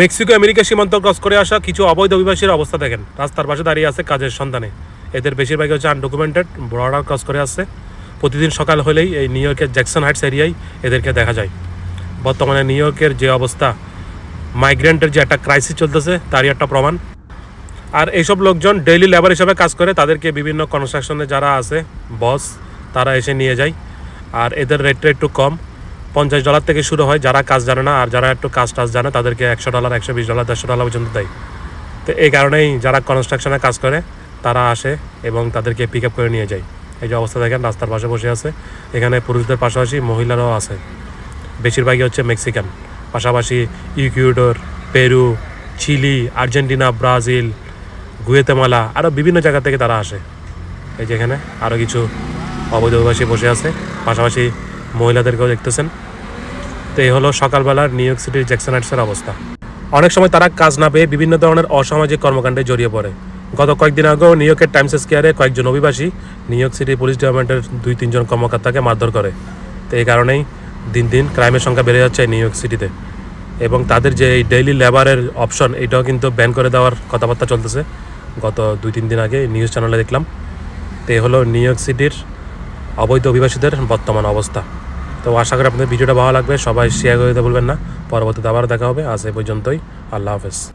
Mexico America সীমান্ত cross করে আসা কিছু অবৈধ অভিবাসীর অবস্থা দেখেন। রাস্তার পাশে দাঁড়িয়ে আছে কাজের সন্ধানে। এদের বেশিরভাগই হচ্ছে আনডকুমেন্টেড, বর্ডার ক্রস করে আসছে। প্রতিদিন সকাল হলেই এই নিউ ইয়র্কের জ্যাকসন হাইটস এরিয়ায় এদেরকে দেখা যায়। বর্তমানে নিউ ইয়র্কের যে অবস্থা, মাইগ্রেন্টের যে একটা ক্রাইসিস চলতেছে, তারই একটা প্রমাণ। আর এইসব লোকজন ডেইলি লেবার হিসাবে কাজ করে, তাদেরকে বিভিন্ন কনস্ট্রাকশনে যারা আছে বস তারা এসে নিয়ে যায়। আর এদের রেটটা একটু কম। পঞ্চাশ ডলার থেকে শুরু হয়, যারা কাজ জানে না আর যারা একটু কাজ টাজ জানে, তাদেরকে একশো ডলার একশো বিশ ডলার দেড়শো ডলার পর্যন্ত দেয়। তো এই কারণেই যারা কনস্ট্রাকশনে কাজ করে, তারা আসে এবং তাদেরকে পিক আপ করে নিয়ে যায়। এই যে অবস্থা দেখেন, রাস্তার পাশে বসে আছে। এখানে পুরুষদের পাশাপাশি মহিলারাও আছে। বেশিরভাগই হচ্ছে মেক্সিকান পাশাপাশি Ecuador, Peru, Chile, Argentina, Brazil, Guatemala আরও বিভিন্ন জায়গা থেকে তারা আসে। এই যে এখানে আরও কিছু অবৈধ অভিবাসী বসে আছে। পাশাপাশি মহিলাদেরকেও দেখতেছেন। তো এই হলো সকালবেলার নিউ ইয়র্ক সিটির জ্যাকসন হাইটসের অবস্থা। অনেক সময় তারা কাজ না পেয়ে বিভিন্ন ধরনের অসামাজিক কর্মকাণ্ডে জড়িয়ে পড়ে। গত কয়েকদিন আগেও নিউ ইয়র্কের টাইমস স্কোয়ারে কয়েকজন অভিবাসী নিউ ইয়র্ক সিটি পুলিশ ডিপার্টমেন্টের দুই, তিনজন কর্মকর্তাকে মারধর করে। তো এই কারণেই দিন দিন ক্রাইমের সংখ্যা বেড়ে যাচ্ছে নিউ ইয়র্ক সিটিতে এবং তাদের যে এই ডেইলি লেবারের অপশন এটাও কিন্তু ব্যান করে দেওয়ার কথাবার্তা চলতেছে। গত দুই, তিন দিন আগে নিউজ চ্যানেলে দেখলাম। তো হলো নিউ ইয়র্ক সিটির অবৈধ অভিবাসীদের বর্তমান অবস্থা। তো আশা করি আপনাদের ভিডিওটা ভালো লাগবে। সবাই শেয়ার করে দিতে বলবেন না। পরবর্তীতে আবার দেখা হবে। আজ এ পর্যন্তই। আল্লাহ হাফেজ।